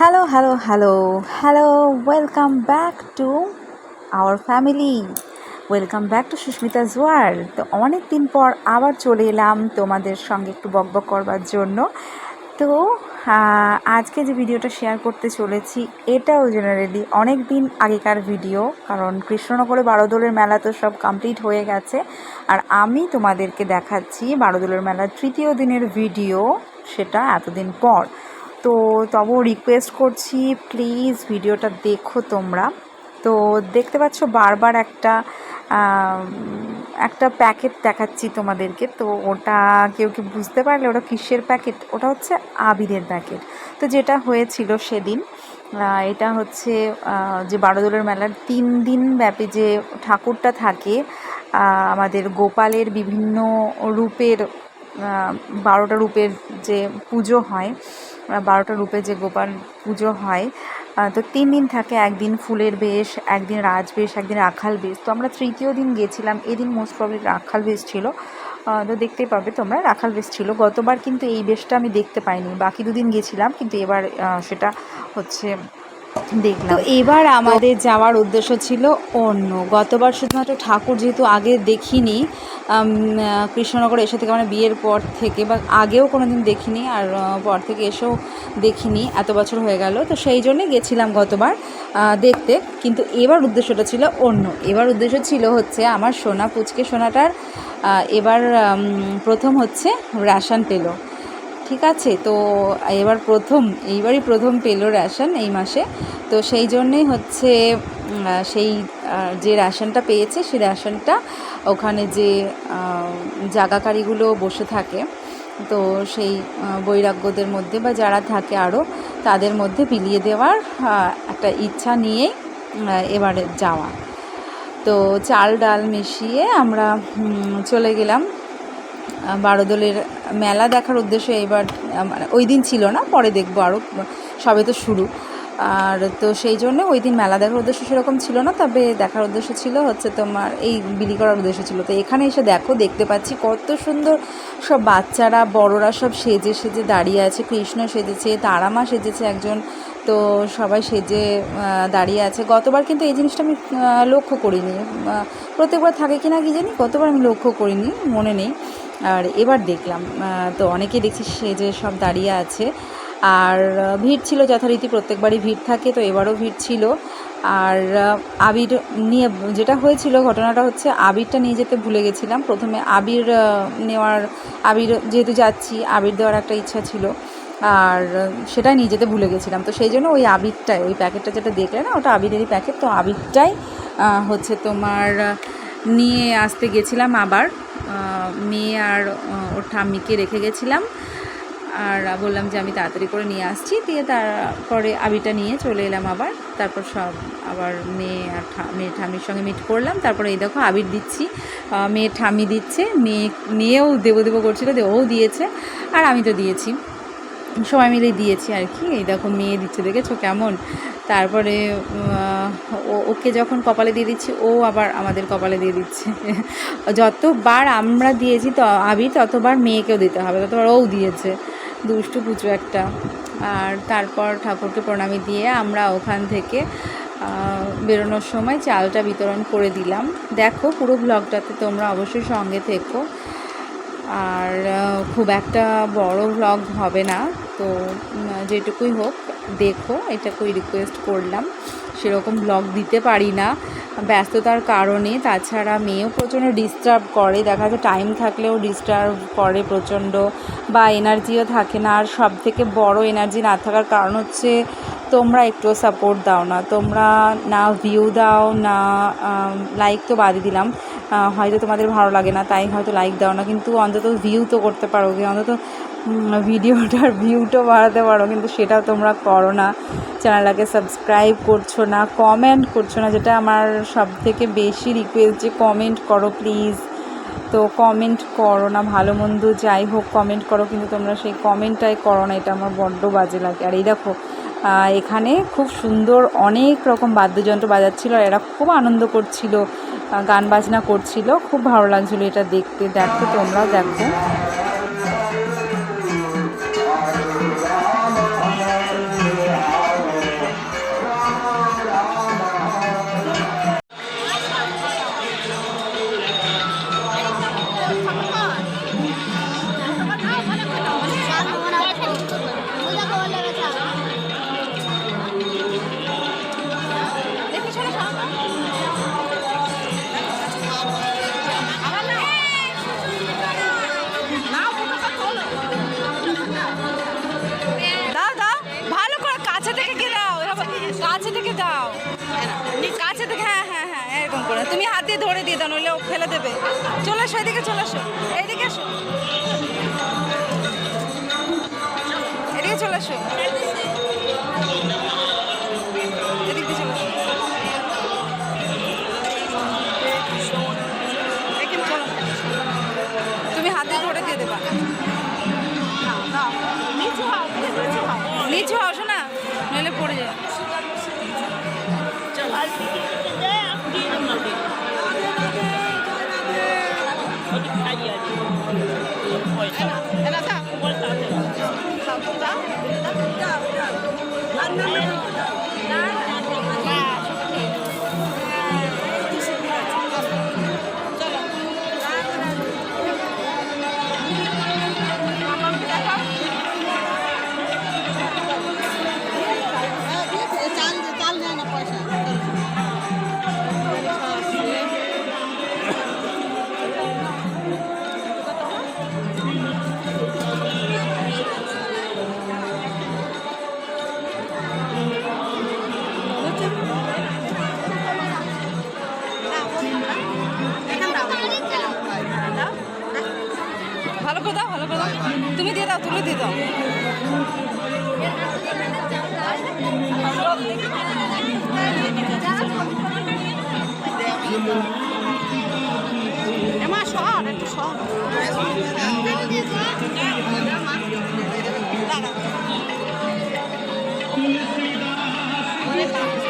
Hello hello hello hello welcome back to our family welcome back to Susmita's world তো অনেক দিন পর আবার চলে এলাম তোমাদের সঙ্গে একটু বকবক করবার জন্য। তো আজকে যে ভিডিওটা শেয়ার করতে চলেছি, এটাও জেনারেলি অনেক দিন আগেকার ভিডিও কারণ কৃষ্ণনগরে বারোদোলের মেলা তো সব কমপ্লিট হয়ে গেছে। আর আমি তোমাদেরকে দেখাচ্ছি বারোদোলের মেলার তৃতীয় দিনের ভিডিও সেটা এতদিন পর। তো তবু রিকোয়েস্ট করছি প্লিজ ভিডিওটা দেখো তোমরা। তো দেখতে পাচ্ছ বারবার একটা একটা প্যাকেট দেখাচ্ছি তোমাদেরকে। তো ওটা কেউ কি বুঝতে পারলে, ওটা কিসের প্যাকেট ওটা হচ্ছে আবিরের প্যাকেট তো যেটা হয়েছিল সেদিন এটা হচ্ছে যে বারোদোলের মেলার তিন দিন ব্যাপী যে ঠাকুরটা থাকে আমাদের গোপালের বিভিন্ন রূপের বারোটা রূপের যে পুজো হয় বারোটা রূপে যে গোপাল পুজো হয় তো তিন দিন থাকে, একদিন ফুলের বেশ, একদিন রাজবেশ একদিন রাখাল বেশ। তো আমরা তৃতীয় দিন গেছিলাম, এদিন মোস্ট প্রবলি রাখাল বেশ ছিল। তো দেখতেই পাবে তোমরা, রাখাল বেশ ছিল। গতবার কিন্তু এই বেশটা আমি দেখতে পাইনি, বাকি দুদিন গেছিলাম, কিন্তু এবার সেটা হচ্ছে দেখলাম। তো এবার আমাদের যাওয়ার উদ্দেশ্য ছিল অন্য। গতবার শুধুমাত্র ঠাকুর যেহেতু আগে দেখিনি কৃষ্ণনগর এসে থেকে মানে বিয়ের পর থেকে বা আগেও কোনো দিন দেখিনি আর পর থেকে এসেও দেখিনি, এত বছর হয়ে গেল। তো সেই জন্যে গেছিলাম গতবার দেখতে। কিন্তু এবার উদ্দেশ্যটা ছিল অন্য। এবার উদ্দেশ্য ছিল হচ্ছে আমার সোনা পুচকে সোনাটার এবার প্রথম হচ্ছে রেশন পেল ঠিক আছে, তো এবার প্রথম, এইবারই প্রথম পেল রেশন এই মাসে। তো সেই জন্যেই হচ্ছে সেই যে রেশনটা পেয়েছে, সেই রেশনটা ওখানে যে জাগাকারীগুলো বসে থাকে, তো সেই বৈরাগ্যদের মধ্যে বা যারা থাকে আরও তাদের মধ্যে বিলিয়ে দেওয়ার একটা ইচ্ছা নিয়েই এবারে যাওয়া। তো চাল ডাল মিশিয়ে আমরা চলে গেলাম বারোদোলের মেলা দেখার উদ্দেশ্যে আহ, মানে ওই দিন ছিল না পরে দেখব আরও সবে তো শুরু। আর তো সেই জন্য ওই দিন মেলা দেখার উদ্দেশ্য সেরকম ছিল না তবে দেখার উদ্দেশ্য ছিল হচ্ছে তোমার এই বিলি করার উদ্দেশ্য ছিল। তো এখানে এসে দেখো দেখতে পাচ্ছি কত সুন্দর সব বাচ্চারা বড়রা সব সেজে সেজে দাঁড়িয়ে আছে কৃষ্ণ সেজেছে তারামা সেজেছে একজন তো সবাই সেজে দাঁড়িয়ে আছে। গতবার কিন্তু এই জিনিসটা আমি লক্ষ্য করিনি। প্রত্যেকবার থাকে কি না কি জানি গতবার আমি লক্ষ্য করিনি মনে নেই। আর এবার দেখলাম তো অনেকে দেখছি সেজে সব দাঁড়িয়ে আছে। আর ভিড় ছিল, যথারীতি প্রত্যেকবারই ভিড় থাকে, তো এবারও ভিড় ছিল। আর আবির নিয়ে, যেটা হয়েছিল ঘটনাটা হচ্ছে আবিরটা নিয়ে যেতে ভুলে গেছিলাম। প্রথমে আবির নেওয়ার, আবির যেহেতু যাচ্ছি, আবির দেওয়ার একটা ইচ্ছা ছিল। আর সেটা নিয়ে যেতে ভুলে গেছিলাম। তো সেই জন্য ওই আবিরটাই, ওই প্যাকেটটা যেটা দেখলে না, ওটা আবিরেরই প্যাকেট। তো আবিরটাই হচ্ছে তোমার নিয়ে আসতে গেছিলাম আবার। মেয়ে আর ওর ঠাম্মিকে রেখে গেছিলাম। আর বললাম যে আমি তাড়াতাড়ি করে নিয়ে আসছি। দিয়ে তারপরে আবিটা নিয়ে চলে এলাম আবার। তারপর সব আবার মেয়ে আর মেয়ে ঠাম্মির সঙ্গে মিট করলাম। তারপরে এই দেখো আবির দিচ্ছি। মেয়ে ঠাম্মি দিচ্ছে। মেয়ে, মেয়েও দেবো দেবো করছিল দেবও দিয়েছে। আর আমি তো দিয়েছি। সবাই মিলে দিয়েছি আর কি। এই দেখো মেয়ে দিচ্ছে, দেখেছ কেমন? তারপরে ওকে যখন কপালে দিয়ে দিচ্ছি, ও আবার আমাদের কপালে দিয়ে দিচ্ছে। যতবার আমরা দিয়েছি তো আবির ততবার মেয়েকেও দিতে হবে, ততবার ও দিয়েছে। দুষ্টু পুচু একটা। আর তারপর ঠাকুরকে প্রণামী দিয়ে আমরা ওখান থেকে বেরোনোর সময় চালটা বিতরণ করে দিলাম। দেখো পুরো ব্লগটাতে তোমরা অবশ্যই সঙ্গে থেকো। আর খুব একটা বড় ভ্লগ হবে না। তো যেটুকুই হোক, দেখো, এটাকুই রিকোয়েস্ট করলাম। সেরকম ব্লগ দিতে পারি না। ব্যস্ততার কারণে, তাছাড়া মেয়েও প্রচণ্ড ডিস্টার্ব করে। দেখা যায় টাইম থাকলেও ডিস্টার্ব করে প্রচণ্ড, বা এনার্জিও থাকে না। আর সব থেকে বড় এনার্জি না থাকার কারণ হচ্ছে, তোমরা একটু সাপোর্ট দাও না। তোমরা না ভিউ দাও, না লাইক তো বাদই দিলাম। হয়তো তোমাদের ভালো লাগে না, তাই হয়তো লাইক দাও না, কিন্তু অন্তত ভিউ তো করতে পারো অন্তত ভিডিওটার ভিউটা বাড়াতে পারো, কিন্তু সেটাও তোমরা করো না। চ্যানেলটাকে সাবস্ক্রাইব করছ না কমেন্ট করছ না, যেটা আমার সব থেকে বেশি রিকোয়েস্ট যে কমেন্ট করো প্লিজ তো কমেন্ট করো না, ভালো মন্দ যাই হোক কমেন্ট করো, কিন্তু তোমরা সেই কমেন্টটাই করো না, এটা আমার বড্ড বাজে লাগে। আর এই দেখো এখানে খুব সুন্দর অনেক রকম বাদ্যযন্ত্র বাজাচ্ছিল, আর এরা খুব আনন্দ করছিল। গান বাজনা করছিল। খুব ভালো লাগছিল এটা দেখতে। দেখো তোমরাও দেখো। তুমি হাত দিয়ে ধরে দিয়ে দাও, নইলে ও ফেলে দেবে। চলে আসো, এদিকে চলে আসো। এইদিকে আসো। এদিকে চলে আসো। এদিকে চলে আসো। তুমি দিয়ে নিচু হও শোনা? নইলে পড়ে যায়। চাল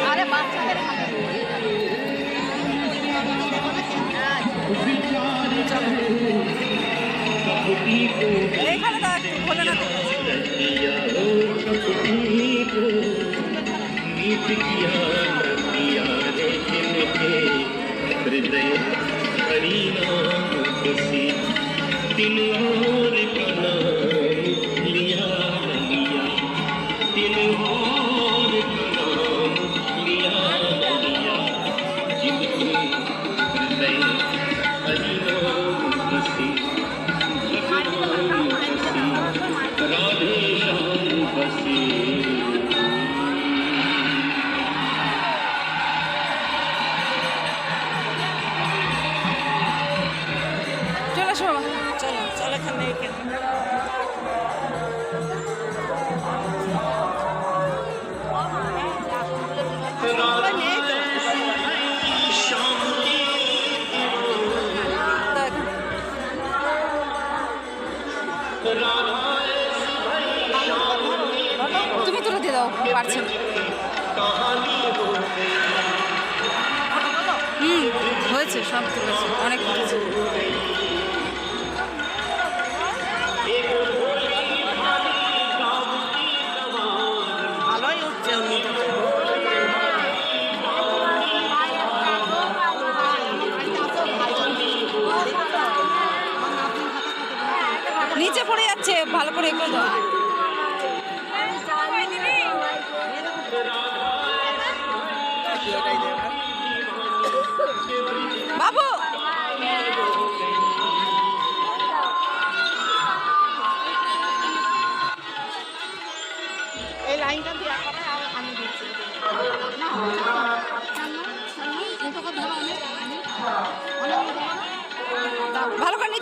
আরে বাচ্চাদের এইখানে দাও একটু খোলে না তো। हृदय परिणाम बसी तिन और का দাও পারছি। হুম, হয়েছে, সব তুলেছে অনেক তুলেছে ভালোই উঠছে নিচে পড়ে যাচ্ছে, ভালো করে এগুলো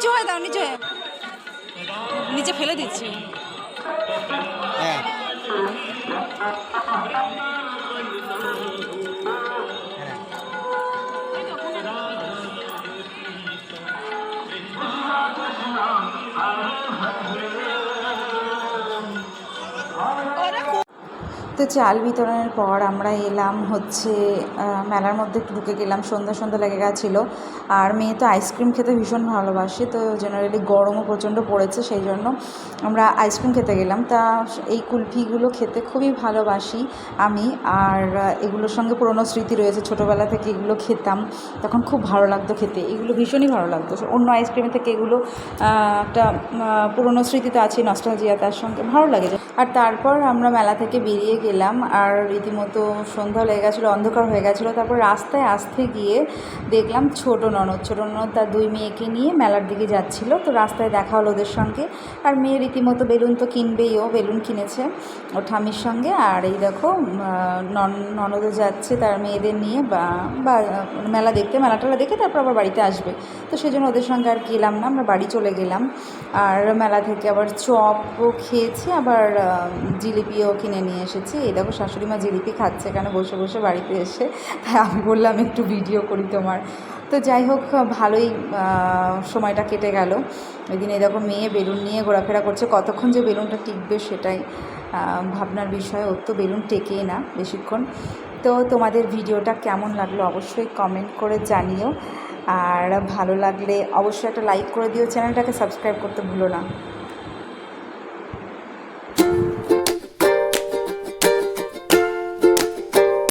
নিচে হয়ে দাও নিচে হয়ে নিচে ফেলে দিচ্ছি। তো চাল বিতরণের পর আমরা এলাম হচ্ছে মেলার মধ্যে একটু ঢুকে গেলাম। সন্ধ্যা সন্ধ্যা লেগে গেছিল। আর মেয়ে তো আইসক্রিম খেতে ভীষণ ভালোবাসে, তো জেনারেলি গরমও প্রচণ্ড পড়েছে, সেই জন্য আমরা আইসক্রিম খেতে গেলাম। তা এই কুলফিগুলো খেতে খুবই ভালোবাসি আমি, আর এগুলোর সঙ্গে পুরনো স্মৃতি রয়েছে, ছোটোবেলা থেকে এগুলো খেতাম, তখন খুব ভালো লাগতো খেতে। এগুলো ভীষণই ভালো লাগতো। অন্য আইসক্রিমের থেকে এগুলো একটা পুরনো স্মৃতি তো আছে নস্টালজিয়া তার সঙ্গে, ভালো লাগে। আর তারপর আমরা মেলা থেকে বেরিয়ে গেলাম, আর রীতিমতো সন্ধ্যা লেগে গেছিল, অন্ধকার হয়ে গেছিল, তারপর রাস্তায় আসতে গিয়ে দেখলাম ছোট ননদ। ছোট ননদ তার দুই মেয়েকে নিয়ে মেলার দিকে যাচ্ছিল। তো রাস্তায় দেখা হলো ওদের সঙ্গে। আর মেয়ে রীতিমতো বেলুন তো কিনবেই ও, বেলুন কিনেছে ও ঠামির সঙ্গে। আর এই দেখো নন, ননদও যাচ্ছে তার মেয়েদের নিয়ে বা বা, মেলা দেখতে, মেলা টেলা দেখে তারপর আবার বাড়িতে আসবে। তো সেই জন্য ওদের সঙ্গে আর গেলাম না, আমরা বাড়ি চলে গেলাম। আর মেলা থেকে আবার চপও খেয়েছি, আবার জিলিপিও কিনে নিয়ে এসেছি। এই দেখো শাশুড়ি মা জিলিপি খাচ্ছে এখানে বসে বসে বাড়িতে এসে। তাই আমি বললাম একটু ভিডিও করি তোমার। তো যাই হোক, ভালোই সময়টা কেটে গেল। ওই দিন দেখো মেয়ে বেলুন নিয়ে ঘোরাফেরা করছে। কতক্ষণ যে বেলুনটা টিকবে সেটাই ভাবনার বিষয়। ওর তো বেলুন টেকেই না বেশিক্ষণ। তো তোমাদের ভিডিওটা কেমন লাগল অবশ্যই কমেন্ট করে জানিও। আর ভালো লাগলে অবশ্যই একটা লাইক করে দিও। চ্যানেলটাকে সাবস্ক্রাইব করতে ভুলো না।